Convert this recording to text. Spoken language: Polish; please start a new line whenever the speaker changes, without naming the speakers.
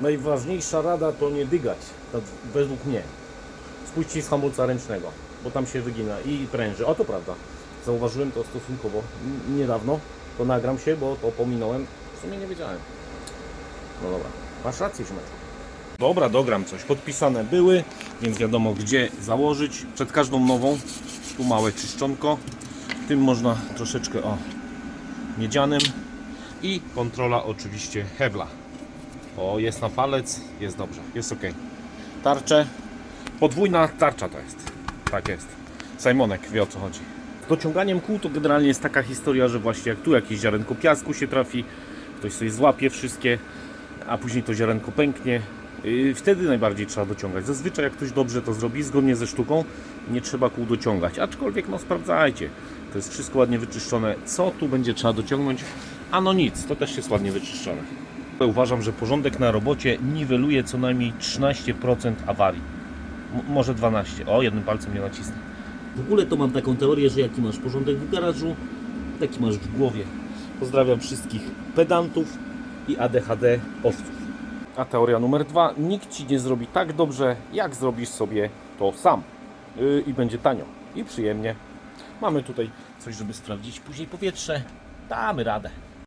Najważniejsza rada to nie dygać, według mnie. Spuścić z hamulca ręcznego, bo tam się wygina i pręży. O to prawda. Zauważyłem to stosunkowo niedawno. To nagram się, bo to pominąłem. W sumie nie wiedziałem. No dobra, masz rację, Ziomeczku. Dobra, dogram coś. Podpisane były, więc wiadomo gdzie założyć. Przed każdą nową. Tu małe czyszczonko. Tym można troszeczkę o miedzianym. I kontrola oczywiście hebla. O, jest na palec, jest dobrze, jest ok. Tarcze. Podwójna tarcza to jest. Tak jest. Simonek wie o co chodzi. Z dociąganiem kół to generalnie jest taka historia, że właśnie jak tu jakieś ziarenko piasku się trafi, ktoś sobie złapie wszystkie, a później to ziarenko pęknie. Yy, Wtedy najbardziej trzeba dociągać. Zazwyczaj jak ktoś dobrze to zrobi, zgodnie ze sztuką, nie trzeba kół dociągać. Aczkolwiek no sprawdzajcie. To jest wszystko ładnie wyczyszczone. Co tu będzie trzeba dociągnąć? A no nic, to też jest ładnie wyczyszczone. Uważam, że porządek na robocie niweluje co najmniej 13% awarii. M- może 12. O, jednym palcem nie nacisnę. W ogóle to mam taką teorię, że jaki masz porządek w garażu, taki masz w głowie. Pozdrawiam wszystkich pedantów i ADHD owców. A teoria numer dwa. Nikt Ci nie zrobi tak dobrze, jak zrobisz sobie to sam. Yy, I będzie tanio i przyjemnie. Mamy tutaj coś, żeby sprawdzić później powietrze. Damy radę.